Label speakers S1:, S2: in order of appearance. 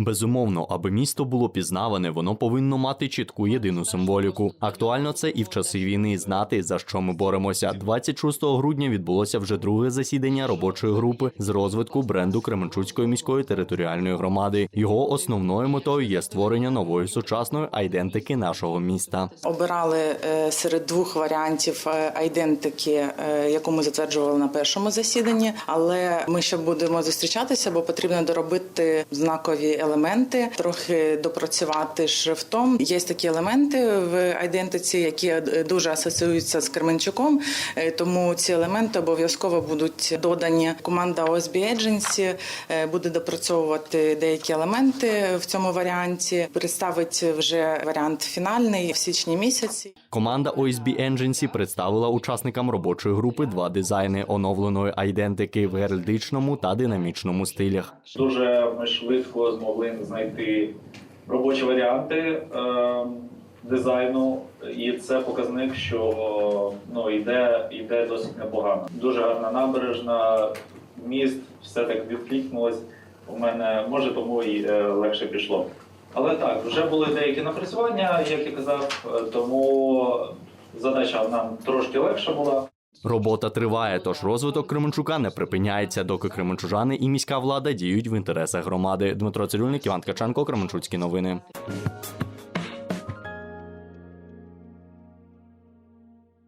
S1: Безумовно, аби місто було пізнаване, воно повинно мати чітку єдину символіку. Актуально це і в часи війни знати за що ми боремося. 26 грудня відбулося вже друге засідання робочої групи з розвитку бренду Кременчуцької міської територіальної громади. Його основною метою є створення нової сучасної айдентики нашого міста.
S2: Обирали е, серед двох варіантів е, айдентики, е, яку ми затверджували на першому засіданні. Але ми ще будемо зустрічатися, бо потрібно доробити знакові елементи, трохи допрацювати шрифтом. Є такі елементи в айдентиці, які дуже асоціюються з Кременчуком. е, Тому ці елементи обов'язково будуть додані. Команда OSB Agency е, буде допрацьовувати деякі елементи в цьому варіанті. Представить вже варіант фінальний в січні місяці.
S1: Команда OSB Agency представила учасникам робочої групи два дизайни оновленої айдентики в геральдичному та динамічному стилях.
S3: Дуже ми швидко змогли знайти робочі варіанти е, дизайну, і це показник, що ну йде, йде досить непогано. Дуже гарна набережна, міст, все так відкликнулось. У мене може тому і е, легше пішло. Але так, вже були деякі напрацювання, як я казав, е, тому задача нам трошки легша була.
S1: Робота триває, тож розвиток Кременчука не припиняється, доки кременчужани і міська влада діють в інтересах громади. Дмитро Цирюльник, Іван Ткаченко, Кременчуцькі новини.